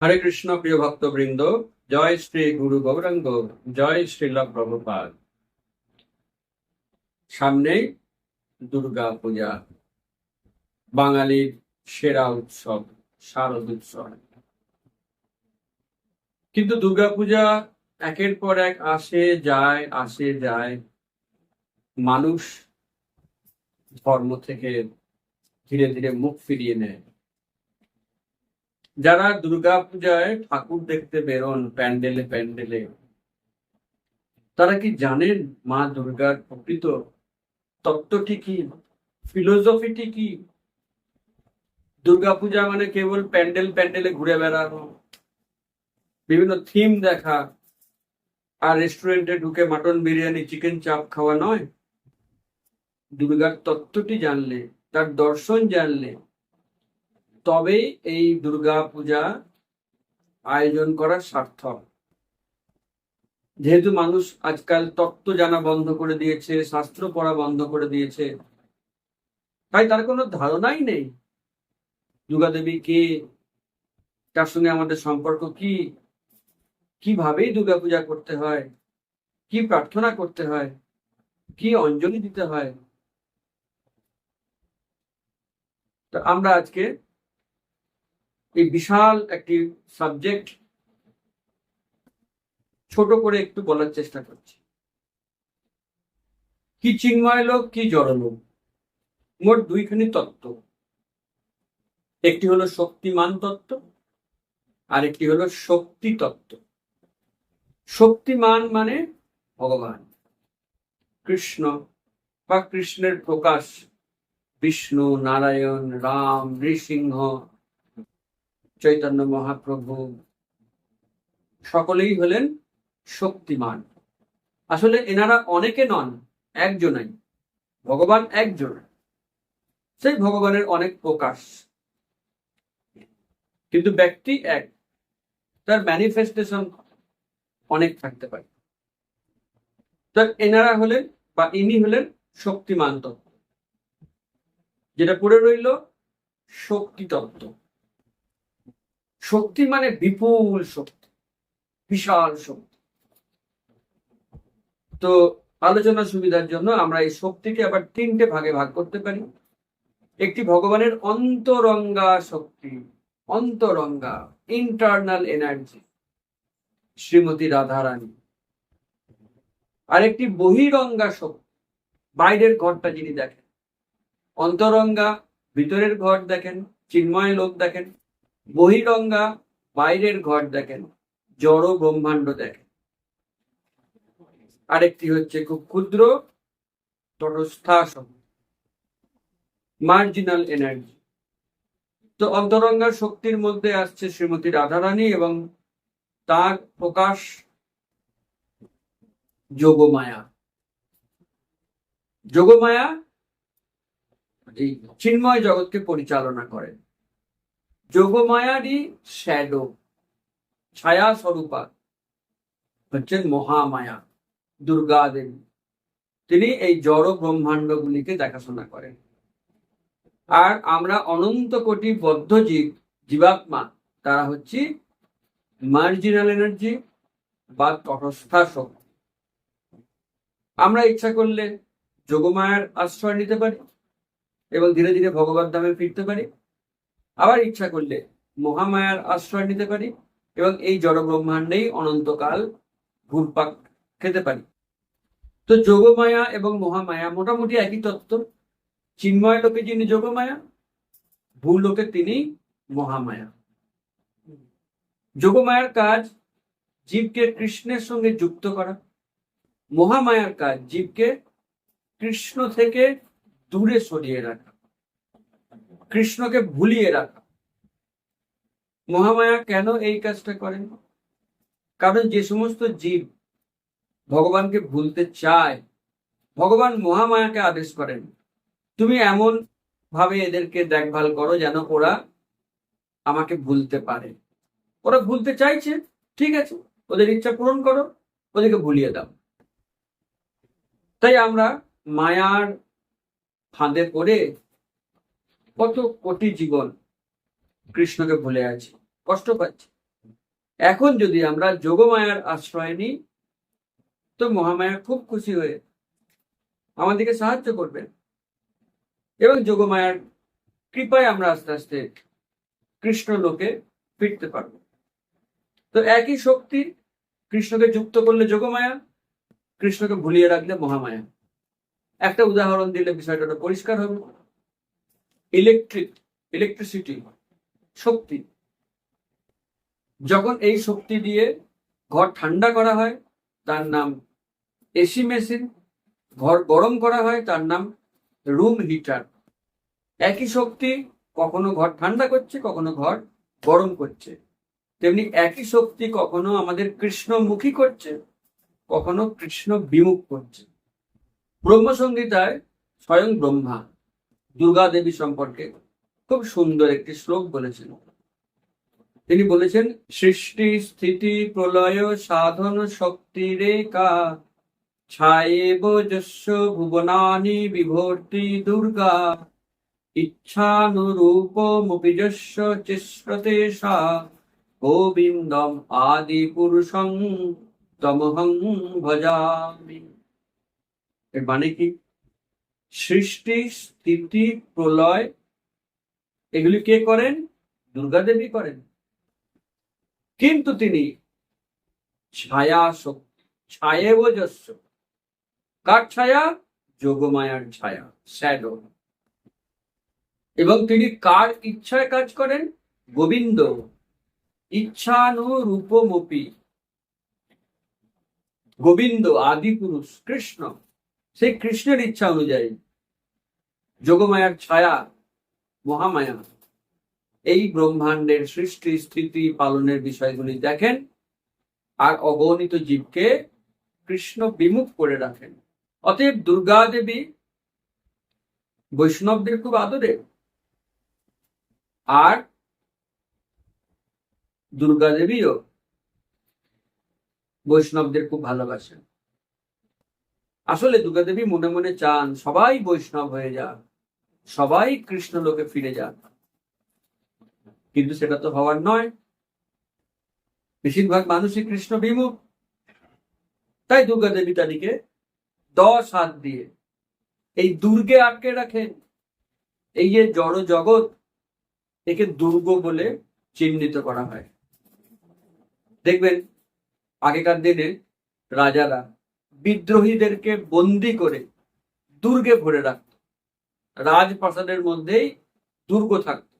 হরে কৃষ্ণ প্রিয় ভক্তবৃন্দ, জয় শ্রী গুরু গৌরাঙ্গ, জয় শ্রীলা প্রভুপাদ। সামনেই দুর্গা পূজা, বাঙালির সেরা উৎসব, শারদ উৎসব। কিন্তু দুর্গা পূজা একের পর এক আসে, যায় আসে, যায়। মানুষ ধর্ম থেকে ধীরে ধীরে মুখ ফিরিয়ে নেয়। যারা দুর্গা পূজায় ঠাকুর দেখতে বেরোন, প্যান্ডেলে প্যান্ডেলে, তারা কি জানেন মা দুর্গার প্রকৃত তত্ত্বটি কি ফিলোসফিটি কি? দুর্গা পূজা মানে কেবল প্যান্ডেল, প্যান্ডেলে ঘুরে বেড়ানো, বিভিন্ন থিম দেখা, আর রেস্টুরেন্টে ঢুকে মাটন বিরিয়ানি চিকেন চাপ খাওয়া নয়। দুর্গার তত্ত্বটি জানলে, তার দর্শন জানলে তবেই এই দুর্গা পূজা আয়োজন করা সার্থক। যেহেতু মানুষ আজকাল তত্ত্ব জানা বন্ধ করে দিয়েছে, শাস্ত্র পড়া বন্ধ করে দিয়েছে, তাই তার কোনো ধারণাই নেই। দুর্গা দেবী কে, তার সঙ্গে আমাদের সম্পর্ক কি, কিভাবেই দুর্গা পূজা করতে হয়, কি প্রার্থনা করতে হয়, কি অঞ্জলি দিতে হয়। তো আমরা আজকে এই বিশাল একটি সাবজেক্ট ছোট করে একটু বলার চেষ্টা করছি। কি চিন্ময় লোক, কি জড়লোক? মোট দুইখানি তত্ত্ব। একটি হলো শক্তিমান তত্ত্ব আর একটি হলো শক্তি তত্ত্ব। শক্তিমান মানে ভগবান। কৃষ্ণ বা কৃষ্ণের প্রকাশ, বিষ্ণু, নারায়ণ, রাম, নৃসিংহ চৈতন্য মহাপ্রভু সকলেই হলেন শক্তিমান। আসলে এনারা অনেকে নন, একজনাই, ভগবান একজন। সেই ভগবানের অনেক প্রকাশ। কিন্তু ব্যক্তি এক, তার ম্যানিফেস্টেশন অনেক থাকতে পারে। তো এনারা হলেন বা ইনি হলেন শক্তিমান তত্ত্ব, যেটা পড়ে রইল শক্তি তত্ত্ব শক্তি মানে বিপুল শক্তি, বিশাল শক্তি। তো আলোচনা সুবিধার জন্য আমরা এই শক্তিকে আবার তিনটে ভাগে ভাগ করতে পারি। একটি ভগবানের অন্তরঙ্গা শক্তি, অন্তরঙ্গা ইন্টারনাল এনার্জি শ্রীমতী রাধারানী। আরেকটি বহিরঙ্গা শক্তি, বাইরের ঘরটা যিনি দেখেন, অন্তরঙ্গা, ভিতরের ঘর দেখেন, চিন্ময় লোক দেখেন বহিরঙ্গা বাইরের ঘর দেখেন, জড় ব্রহ্মাণ্ড দেখেন। আরেকটি হচ্ছে খুব ক্ষুদ্র মার্জিনাল এনার্জি তো অন্তরঙ্গা শক্তির মধ্যে আসছে শ্রীমতী রাধারানী এবং তার প্রকাশ যোগমায়া। যোগমায়া এই চিন্ময় জগৎকে পরিচালনা করেন। যোগমায়ারই শ্যাডো, ছায়া স্বরূপা, হচ্ছেন মহামায়া, দুর্গা দেবী। তিনি এই জড় ব্রহ্মাণ্ডগুলিকে দেখাশোনা করেন। আর আমরা অনন্ত কোটি বদ্ধ জীব, জীবাত্মা, তারা হচ্ছে মার্জিনাল এনার্জি বা তটস্থা শক্তি। আমরা ইচ্ছা করলে যোগমায়ার আশ্রয় নিতে পারি এবং ধীরে ধীরে ভগবত ধামে ফিরতে পারি। আবার ইচ্ছা করলে মহামায়ার আশ্রয় নিতে পারি এবং এই জড় ব্রহ্মাণ্ডেই অনন্তকাল ঘুরপাক খেতে পারি। তো যোগমায়া এবং মহামায়া মোটামুটি একই তত্ত্ব। চিন্ময় লোকে যিনি যোগমায়া ভূলোকে তিনি মহামায়া। যোগমায়ার কাজ জীবকে কৃষ্ণের সঙ্গে যুক্ত করা। মহামায়ার কাজ জীবকে কৃষ্ণ থেকে দূরে সরিয়ে রাখা। কৃষ্ণকে ভুলিয়ে রাখা। মহামায়া কেন এই কাজটা করেন? কারণ যে সমস্ত জীব ভগবানকে ভুলতে চায়, ভগবান মহামায়াকে আদেশ করেন, তুমি এমন ভাবে এদেরকে দেখভাল করো যেন ওরা আমাকে ভুলতে পারে। ওরা ভুলতে চাইছে, ঠিক আছে, ওদের ইচ্ছা পূরণ করো, ওদেরকে ভুলিয়ে দাও। তাই আমরা মায়ার ফাঁদে পড়ে কত কোটি জীবন কৃষ্ণকে ভুলে আছি, কষ্ট পাচ্ছি। এখন যদি আমরা যোগমায়ার আশ্রয় নিই, তো মহামায়া খুব খুশি হয়ে আমাদেরকে সাহায্য করবেন এবং যোগমায়ার কৃপায় আমরা আস্তে আস্তে কৃষ্ণ লোকে ফিরতে পারব। তো একই শক্তি কৃষ্ণকে যুক্ত করলে যোগমায়া, কৃষ্ণকে ভুলিয়ে রাখলে মহামায়া। একটা উদাহরণ দিলে বিষয়টা পরিষ্কার হবে ইলেকট্রিক ইলেকট্রিসিটি শক্তি। যখন এই শক্তি দিয়ে ঘর ঠান্ডা করা হয়, তার নাম এসি মেশিন ঘর গরম করা হয়, তার নাম রুম হিটার একই শক্তি কখনো ঘর ঠান্ডা করছে, কখনো ঘর গরম করছে। তেমনি একই শক্তি কখনো আমাদের কৃষ্ণমুখী করছে, কখনো কৃষ্ণ বিমুখ করছে। ব্রহ্মসংগীতায় স্বয়ং ব্রহ্মা। দুর্গা দেবী সম্পর্কে খুব সুন্দর একটি শ্লোক বলেছেন। তিনি বলেছেন, সৃষ্টি, স্থিতি, প্রলয়, সাধন, শক্তি, রেখা ছায়েব যস্য ভুবনানি বিভর্তি দুর্গা ইচ্ছানুরূপমপি যস্য চিস্রতে সা গোবিন্দম আদি পুরুষং, তমহং ভজামি। এর মানে কি? সৃষ্টি, স্থিতি, প্রলয়, এগুলি কে করেন? দুর্গা দেবী করেন। কিন্তু তিনি ছায়া শক্তি ছায়েবজস্য কার ছায়া? যোগমায়ার ছায়া, শ্যাডো। এবং তিনি কার ইচ্ছায় কাজ করেন? গোবিন্দ। ইচ্ছানুরূপমপি। গোবিন্দ আদি পুরুষ কৃষ্ণ। সেই কৃষ্ণের ইচ্ছা অনুযায়ী যোগমায়ার ছায়া, মহামায়া, এই ব্রহ্মাণ্ডের সৃষ্টি, স্থিতি পালনের বিষয়গুলি দেখেন আর অগণিত জীবকে কৃষ্ণ বিমুখ করে রাখেন। অতএব দুর্গা দেবী বৈষ্ণবদের খুব আদরের আর দুর্গা দেবীও বৈষ্ণবদের খুব ভালোবাসেন। আসলে দুর্গা দেবী মনে মনে চান সবাই বৈষ্ণব হয়ে যান সবাই কৃষ্ণ লোকে ফিরে যান কিন্তু সেটা তো হওয়ার নয়। বেশিরভাগ মানুষই কৃষ্ণ বিমুখ। তাই দুর্গা দেবী তাদেরকে দশ হাত দিয়ে এই দুর্গে আটকে রাখেন। এই যে জড় জগৎ, একে দুর্গ বলে চিহ্নিত করা হয়। দেখবেন আগেকার দিনে রাজারা বিদ্রোহীদেরকে বন্দি করে দুর্গে ভরে রাখত। রাজপ্রাসাদের মধ্যেই দুর্গ থাকত।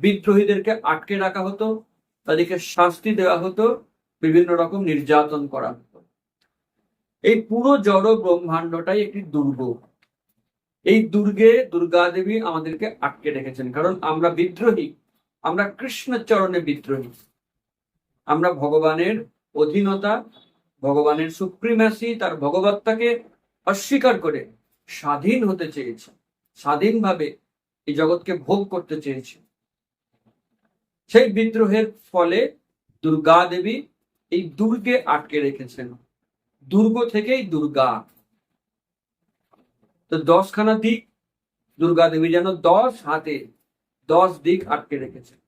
বিদ্রোহীদেরকে আটকে রাখা হতো, তাদেরকে শাস্তি দেওয়া হতো, বিভিন্ন রকম নির্যাতন করা হতো। এই পুরো জড় ব্রহ্মাণ্ডটাই একটি দুর্গ। এই দুর্গে দুর্গা দেবী আমাদেরকে আটকে রেখেছেন, কারণ আমরা বিদ্রোহী, আমরা কৃষ্ণের চরণে বিদ্রোহী। আমরা ভগবানের অধীনতা ভগবানের সুপ্রিম্যাসি তার ভগবত্তাকে অস্বীকার করে স্বাধীন হতে চেয়েছি, স্বাধীনভাবে এই জগৎকে ভোগ করতে চেয়েছি। সেই বিদ্রোহের ফলে দুর্গা দেবী এই দুর্গে আটকে রেখেছেন। দুর্গ থেকেই দুর্গা। তো দশখানা দিক দুর্গা দেবী যেন দশ হাতে, দশ দিক আটকে রেখেছেন।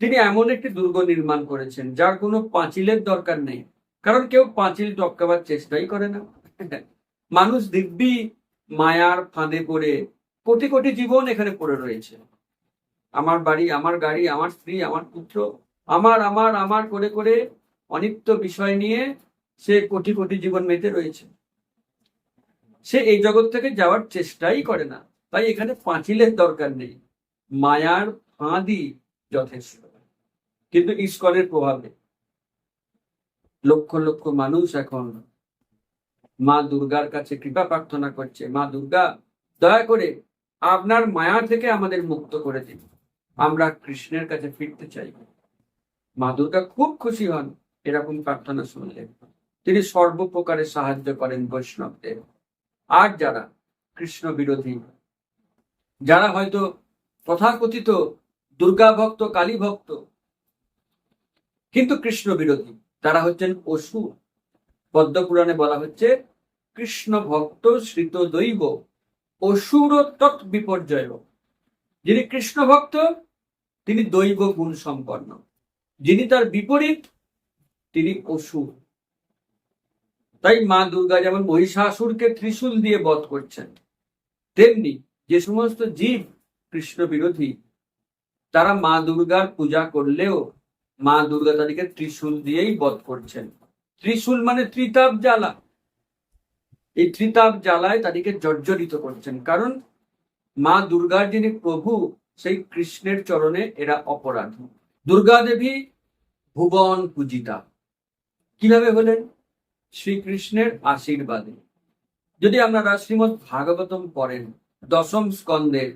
তিনি এমন একটি দুর্গ নির্মাণ করেছেন, যার কোনো পাঁচিলের দরকার নেই। কারণ কেউ পাঁচিল টপকাবার চেষ্টাই করে না। মানুষ দিব্যি মায়ার ফাঁদে পড়ে কোটি কোটি জীবন এখানে পড়ে রয়েছে। আমার বাড়ি, আমার গাড়ি, আমার স্ত্রী, আমার পুত্র, আমার আমার আমার করে করে অনিত্য বিষয় নিয়ে সে কোটি কোটি জীবন মেতে রয়েছে। সে এই জগৎ থেকে যাওয়ার চেষ্টাই করে না। তাই এখানে পাঁচিলের দরকার নেই। মায়ার ফাঁদি যথেষ্ট। কিন্তু ইস্কনের প্রভাবে লক্ষ লক্ষ মানুষ এখন মা দুর্গার কাছে কৃপা প্রার্থনা করছে। মা দুর্গা, দয়া করে আপনার মায়া থেকে আমাদের মুক্ত করে দিন। আমরা কৃষ্ণের কাছে ফিরতে চাই। মা দুর্গা খুব খুশি হন এরকম প্রার্থনা শুনলে। তিনি সর্বপ্রকারে সাহায্য করেন বৈষ্ণবদের। আর যারা কৃষ্ণ বিরোধী, যারা হয়তো তথাকথিত দুর্গা ভক্ত, কালী ভক্ত, কিন্তু কৃষ্ণ বিরোধী তারা হচ্ছেন অসুর। পদ্মপুরাণে বলা হচ্ছে, কৃষ্ণ ভক্ত শ্রিত দৈব, অসুর তৎ বিপর্যয়। যিনি কৃষ্ণ ভক্ত, তিনি দৈব গুণ সম্পন্ন। যিনি তার বিপরীত, তিনি অসুর। তাই মা দুর্গা যেমন মহিষাসুরকে ত্রিশূল দিয়ে বধ করছেন, তেমনি যে সমস্ত জীব কৃষ্ণ বিরোধী, তারা মা দুর্গার পূজা করলেও মা দুর্গা তাদেরকে ত্রিশূল দিয়েই বধ করছেন। ত্রিশূল মানে ত্রিতাপ জ্বালা। এই ত্রিতাপ জ্বালায় তাদেরকে জর্জরিত করছেন, কারণ মা দুর্গার যিনি প্রভু, সেই কৃষ্ণের চরণে এরা অপরাধ। দুর্গা দেবী ভুবন পূজিতা। কীভাবে হলেন? শ্রীকৃষ্ণের আশীর্বাদে। যদি আপনারা শ্রীমৎ ভাগবতম পড়েন, দশম স্কন্দের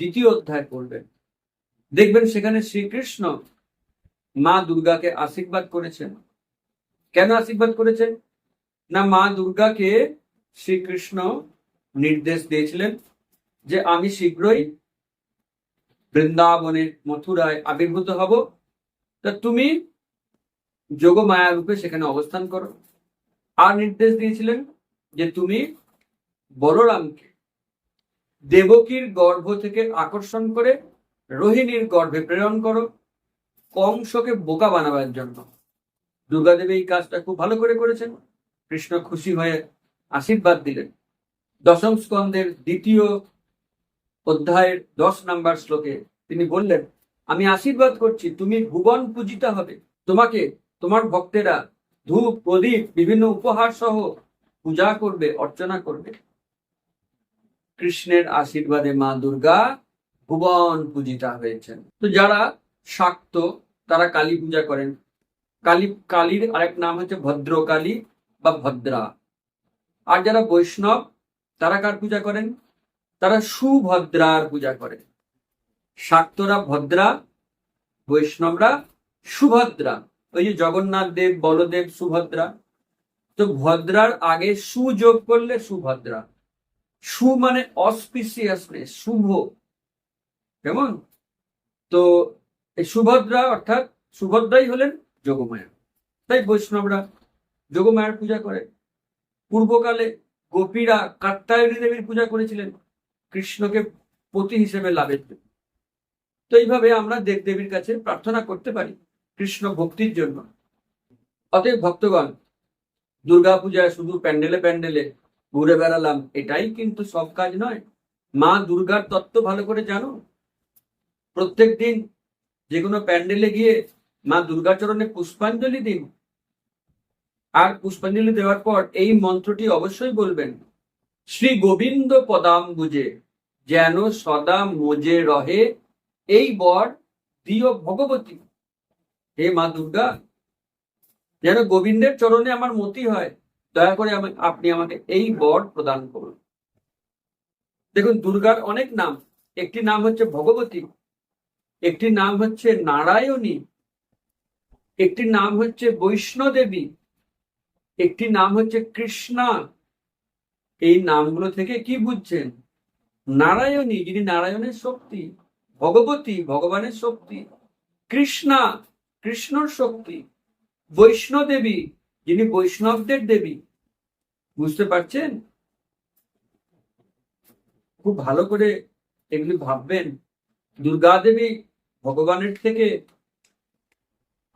দ্বিতীয় অধ্যায় পড়বেন, দেখবেন সেখানে শ্রীকৃষ্ণ মা দুর্গাকে আশীর্বাদ করেছেন। কেন আশীর্বাদ করেছেন? না, মা দুর্গাকে শ্রীকৃষ্ণ নির্দেশ দিয়েছিলেন যে আমি শীঘ্রই বৃন্দাবনে মথুরায় আবির্ভূত হব। তা তুমি যোগমায়া রূপে সেখানে অবস্থান করো। আর নির্দেশ দিয়েছিলেন যে তুমি বলরামকে দেবকীর গর্ভ থেকে আকর্ষণ করে রোহিণীর গর্ভে প্রেরণ করো। কংসকে বোকা বানাবার জন্য। দুর্গাদেবী এই কাজটা খুব ভালো করে করেছেন। কৃষ্ণ খুশি হয়ে আশীর্বাদ দিলেন। দশম স্কন্ধের দ্বিতীয় অধ্যায়ের দশ নাম্বার শ্লোকে তিনি বললেন, আমি আশীর্বাদ করছি, তুমি ভুবন পূজিতা হবে। তোমাকে, তোমার ভক্তেরা ধূপ, প্রদীপ, বিভিন্ন উপহার সহ পূজা করবে, অর্চনা করবে। কৃষ্ণের আশীর্বাদে মা দুর্গা ভুবন পূজিতা হয়েছেন। তো যারা শাক্ত, তারা কালী পূজা করেন। কালী, কালীর আরেক নাম হচ্ছে ভদ্রকালী বা ভদ্রা। আর যারা বৈষ্ণব, তারা কার পূজা করেন? তারা সুভদ্রার পূজা করে শাক্তরা ভদ্রা, বৈষ্ণবরা সুভদ্রা। ওই যে জগন্নাথ দেব, বলদেব সুভদ্রা। তো ভদ্রার আগে সু যোগ করলে সুভদ্রা। সু মানে অসপিসিয়াসনেস, শুভ। কেমন? তো এই সুভদ্রা অর্থাৎ সুভদ্রাই হলেন যোগমায়া। তাই বৈষ্ণবরা যোগমায়ার পূজা করে। পূর্বকালে গোপীরা কাত্তায়নী দেবীর পূজা করেছিলেন, কৃষ্ণকে পতি হিসেবে লাভের জন্য। তো এইভাবে আমরা দেব দেবীর কাছে প্রার্থনা করতে পারি কৃষ্ণ ভক্তির জন্য। অতএব ভক্তগণ দুর্গা পূজায় শুধু প্যান্ডেলে প্যান্ডেলে ঘুরে বেড়ালাম, এটাই কিন্তু সব কাজ নয়। মা দুর্গার তত্ত্ব ভালো করে জানো। প্রত্যেক দিন যে কোনো প্যান্ডেলে গিয়ে মা দুর্গাচরণে পুষ্পাঞ্জলি দিন। আর পুষ্পাঞ্জলি দেওয়ার পর এই মন্ত্রটি অবশ্যই বলবেন, শ্রী গোবিন্দ পদাম বুঝে যেন সদা মোজে রহে এই বর দিয় ভগবতী। হে মা দুর্গা, যেন গোবিন্দের চরণে আমার মতি হয়, দয়া করে আপনি আমাকে এই বর প্রদান করুন। দেখুন, দুর্গার অনেক নাম, একটি নাম হচ্ছে ভগবতী একটি নাম হচ্ছে নারায়ণী, একটি নাম হচ্ছে বৈষ্ণদেবী, একটি নাম হচ্ছে কৃষ্ণা। এই নামগুলো থেকে কি বুঝছেন? নারায়ণী, যিনি নারায়ণের শক্তি, ভগবতী, ভগবানের শক্তি, কৃষ্ণা, কৃষ্ণর শক্তি, বৈষ্ণদেবী, যিনি বৈষ্ণবদের দেবী। বুঝতে পারছেন? খুব ভালো করে এগুলি ভাববেন। দুর্গা দেবী ভগবানের থেকে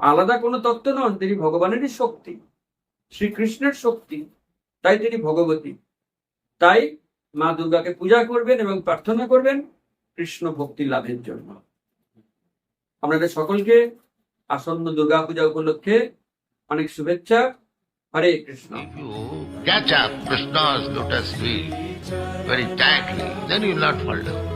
আলাদা কোনো তত্ত্ব নন তিনি ভগবানেরই শক্তি শ্রীকৃষ্ণের শক্তি তাই তিনি ভগবতী। তাই মা দুর্গাকে পূজা করবেন এবং প্রার্থনা করবেন কৃষ্ণ ভক্তি লাভের জন্য। আপনাদের সকলকে আসন্ন দুর্গা পূজা উপলক্ষে অনেক শুভেচ্ছা। হরে Krishna. Catch up Krishna's lotus feet very tightly, then you will not fall down.